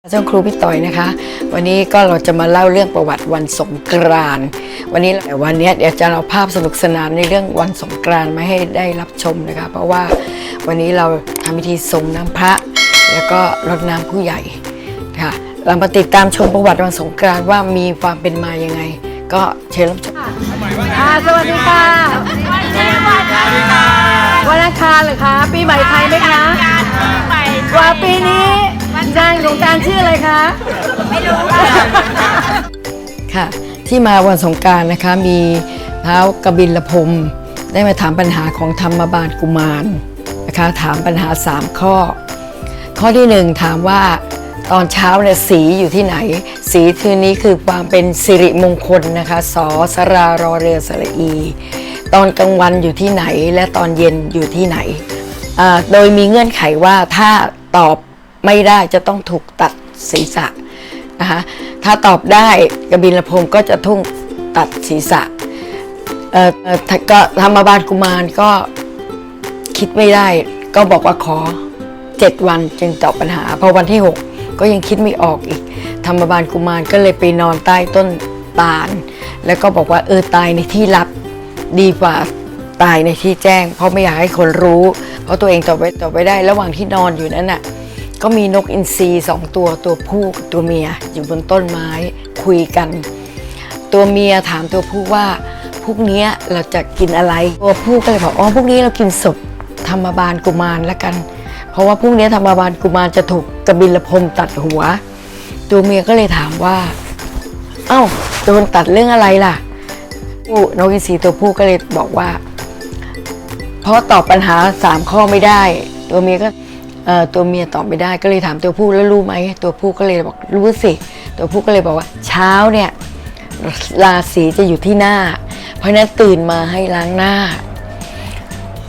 เจ้าครูพี่ต่อยนะคะ วันนี้ก็เราจะมาเล่าเรื่องประวัติวันสงกรานต์วันนี้แต่วันนี้เดี๋ยวจะเอาภาพสนุกสนานในเรื่องวันสงกรานต์มาให้ได้รับชมนะคะ เพราะว่าวันนี้เราทำพิธีส่งน้ำพระ แล้วก็รดน้ำผู้ใหญ่ค่ะเรามาติดตามชมประวัติวันสงกรานต์ว่ามีความเป็นมายังไง ก็เชิญรับชมอ่าสวัสดีค่ะวันอังคารเหรอคะปีใหม่ไทยไหมคะว่าปีนี้ นางสงกรารชื่ออะไรคะ ไม่รู้ค่ะ ที่มาวันสงกรารนะคะมีเท้าวกบิลพรหมได้มาถามปัญหาของธรรมบาลกุมารนะคะถามปัญหา 3 ข้อ ข้อที่หนึ่งถามว่าตอนเช้าเนี่ยสีอยู่ที่ไหน สีคืนนี้คือความเป็นสิริมงคลนะคะสอสรารอเรือสระอี ตอนกลางวันอยู่ที่ไหนและตอนเย็นอยู่ที่ไหนอ่าโดยมีเงื่อนไขว่าถ้าตอบ ไม่ได้จะต้องถูกตัดศีรษะนะคะถ้าตอบได้กบิลพรหมก็จะทุ่งตัดศีรษะเอ่อก็ธรรมบาลกุมารก็คิดไม่ได้ ก็บอกว่าขอ7วันจึงตอบปัญหา พอวันที่ 6 ก็ยังคิดไม่ออกอีก ธรรมบาลกุมารก็เลยไปนอนใต้ต้นตาล แล้วก็บอกว่าเออตายในที่ลับดีกว่าตายในที่แจ้ง เพราะไม่อยากให้คนรู้ เพราะตัวเองตอบไว้ตอบไว้ได้ระหว่างที่นอนอยู่นั้นน่ะ ก็มีนกอินทรีสองตัวตัวผู้กับตัวเมียอยู่บนต้นไม้คุยกัน ตัวเมียถามตัวผู้ว่าพรุ่งนี้เราจะกินอะไร ตัวผู้ก็เลยบอกอ๋อพรุ่งนี้เรากินศพธรรมบาลกุมารละกัน เพราะว่าพรุ่งนี้ธรรมบาลกุมารจะถูกกบิลพมตัดหัว ตัวเมียก็เลยถามว่า เอ้าโดนตัดเรื่องอะไรล่ะผู้นกอินทรีตัวผู้ก็เลยบอกว่า เพราะตอบปัญหาสามข้อไม่ได้ ตัวเมียก็ ตัวเมียตอบไม่ได้ก็เลยถามตัวผู้แล้วรู้ไหมตัวผู้ก็เลยบอกรู้สิ ตัวผู้ก็เลยบอกว่า เช้าเนี่ยราศีจะอยู่ที่หน้า เพราะนั้นตื่นมาให้ล้างหน้า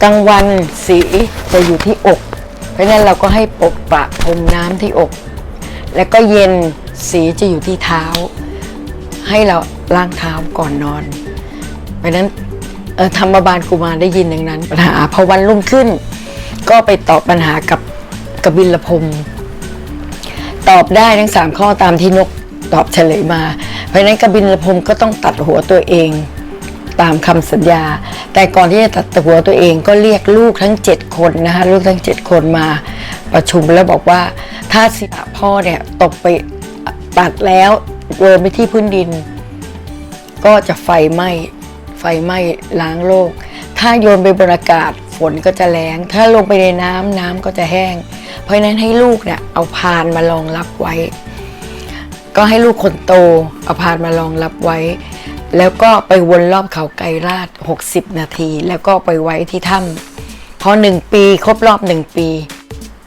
กลางวันสีจะอยู่ที่อก เพราะนั้นเราก็ให้ปกปะพรมน้ำที่อก แล้วก็เย็นสีจะอยู่ที่เท้า ให้เราล้างเท้าก่อนนอน เพราะนั้นธรรมบาลกุมารได้ยินอย่างนั้นปัญหาพอวันรุ่งขึ้น ก็ไปตอบปัญหากับ กบิลพรมตอบได้ทั้งสามข้อตามที่นกตอบเฉลยมา เพราะนั้นกบิลพรมก็ต้องตัดหัวตัวเองตามคำสัญญา แต่ก่อนที่จะตัดหัวตัวเองก็เรียกลูกทั้ง 7 คนนะคะลูกทั้ง 7 คนมาประชุมแล้วบอกว่า ถ้าสิบพ่อเนี่ยตกไปตัดแล้วโยนไปที่พื้นดิน ก็จะไฟไหม้ไฟไหม้ล้างโลก ถ้าโยนไปบนอากาศ ฝนก็จะแรงถ้าลงไปในน้ำน้ำก็จะแห้ง เพราะฉะนั้นให้ลูกเนี่ยเอาพานมารองรับไว้ ก็ให้ลูกคนโตเอาพานมารองรับไว้ แล้วก็ไปวนรอบเขาไกรราช 60 นาที แล้วก็ไปไว้ที่ถ้ำพอหนึ่งปีครบรอบหนึ่งปี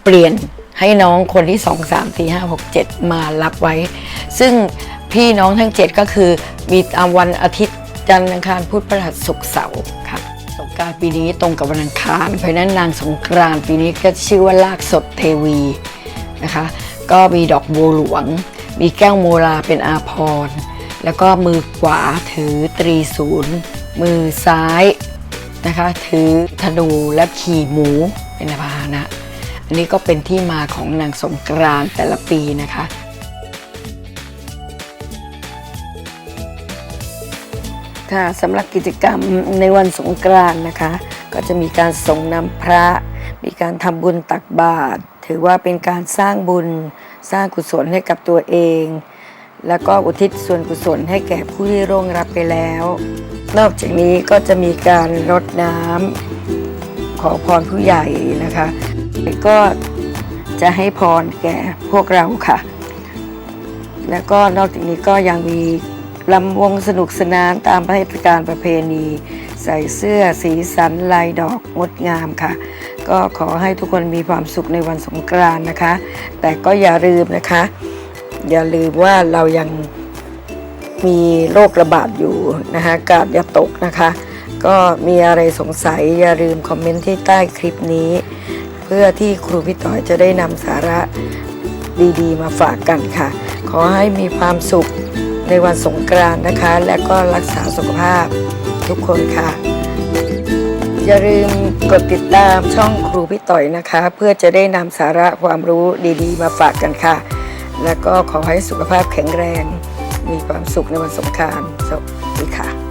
เปลี่ยนให้น้องคนที่ 2 3 4 5 6 7 มารับไว้ ซึ่งพี่น้องทั้ง 7 ก็คือมีตามวันอาทิตย์จันทร์อังคารพุธพฤหัสศุกร์เสาร์ค่ะ การปีนี้ตรงกับวันอังคาร เพราะนั้นนางสงกรานต์ปีนี้ก็ชื่อว่าลากสดเทวีนะคะ ก็มีดอกบัวหลวง มีแก้วโมราเป็นอาพร แล้วก็มือขวาถือตรีศูนย์มือซ้ายนะคะถือธนูและขี่หมูเป็นพาหนะ อันนี้ก็เป็นที่มาของนางสงกรานต์แต่ละปีนะคะ ค่ะสำหรับกิจกรรมในวันสงกรานต์นะคะ ก็จะมีการส่งน้ำพระ มีการทำบุญตักบาตรถือว่าเป็นการสร้างบุญสร้างกุศลให้กับตัวเอง แล้วก็อุทิศส่วนกุศลให้แก่ผู้ที่ร่วงรับไปแล้ว นอกจากนี้ก็จะมีการรดน้ำขอพรผู้ใหญ่นะคะก็จะให้พรแก่พวกเราค่ะ แล้วก็นอกจากนี้ก็ยังมี ลำวงสนุกสนานตามเทศกาลประเพณี ใส่เสื้อสีสันลายดอกงดงามค่ะ ก็ขอให้ทุกคนมีความสุขในวันสงกรานต์นะคะ แต่ก็อย่าลืมนะคะ อย่าลืมว่าเรายังมีโรคระบาดอยู่นะคะกาดอย่าตกนะคะ ก็มีอะไรสงสัยอย่าลืมคอมเมนต์ที่ใต้คลิปนี้ เพื่อที่ครูพี่ต่อยจะได้นำสาระดีๆ มาฝากกันค่ะ ขอให้มีความสุข ในวันสงกรานต์นะคะ และก็รักษาสุขภาพทุกคนค่ะ อย่าลืมกดติดตามช่องครูพี่ต่อยนะคะ เพื่อจะได้นำสาระความรู้ดีๆ มาฝากกันค่ะ แล้วก็ขอให้สุขภาพแข็งแรง มีความสุขในวันสงกรารสวัสดีค่ะ